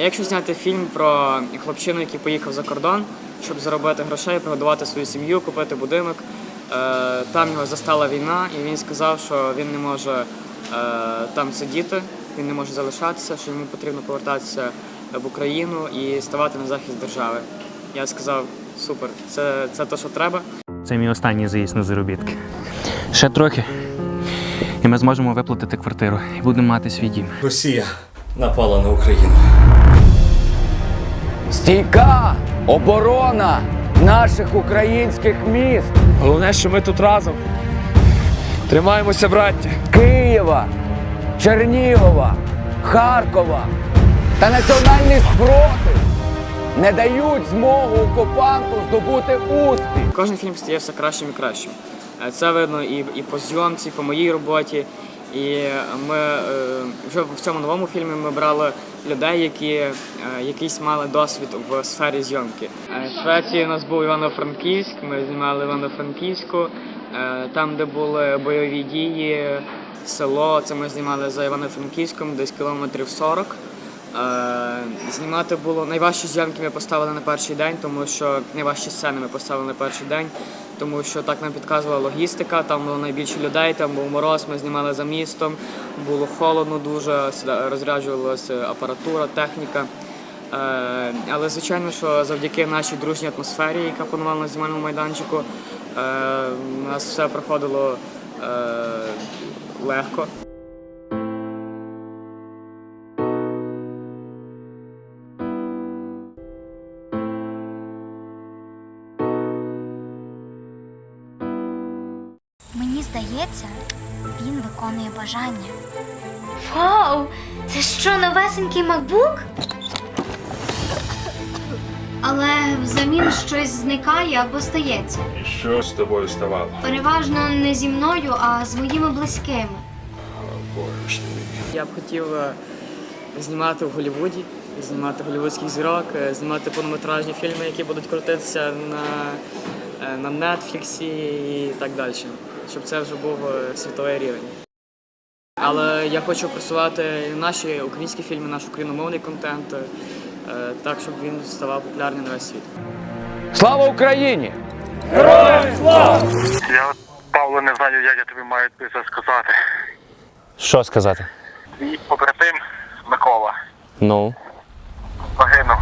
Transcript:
Якщо зняти фільм про хлопчину, який поїхав за кордон, щоб заробити грошей, прогодувати свою сім'ю, купити будинок, е, там його застала війна, і він сказав, що він не може е, там сидіти, він не може залишатися, що йому потрібно повертатися в Україну і ставати на захист держави. Я сказав, супер, це, це те, що треба. Це мій останній заїзд на заробітки. Ще трохи. І ми зможемо виплатити квартиру і будемо мати свій дім. Росія напала на Україну. Стійка оборона наших українських міст Головне, що ми тут разом. Тримаємося, браття. Києва, Чернігова, Харкова та національний спротив не дають змогу окупанту здобути успіх. Кожен фільм стає все кращим і кращим. Е, Це видно і, і по зйомці, і по моїй роботі. І ми е, вже в цьому новому фільмі ми брали людей, які е, якийсь мали досвід в сфері зйомки. Е, В Швеції у нас був Івано-Франківськ, ми знімали Івано-Франківську, Е, там, де були бойові дії, село, це ми знімали за Івано-Франківськом, десь кілометрів 40. Е, Знімати було найважчі зйомки ми поставили на перший день, тому що найважчі сцени ми поставили на перший день, тому що так нам підказувала логістика, там було найбільше людей, там був мороз, ми знімали за містом, було холодно дуже, розряджувалася апаратура, техніка. Е, Але звичайно, що завдяки нашій дружній атмосфері, яка панувала на знімальному майданчику, е, у нас все проходило е, легко. Здається, він виконує бажання. Вау! Це що, новесенький MacBook? Але взамін щось зникає або стається. І що з тобою ставало? Переважно не зі мною, а з моїми близькими. Боже ж ти. Я б хотів е, знімати в Голлівуді, знімати голлівудських зірок, е, знімати повнометражні фільми, які будуть крутитися на, е, на Нетфліксі і так далі. Щоб це вже був е, світовий рівень. Але я хочу просувати наші українські фільми, наш україномовний контент, е, так, щоб він ставав популярним на весь світ. Слава Україні! Я, Павло, не знаю, як я тобі маю це сказати. Що сказати? Мій побратим Микола Ну. загинув.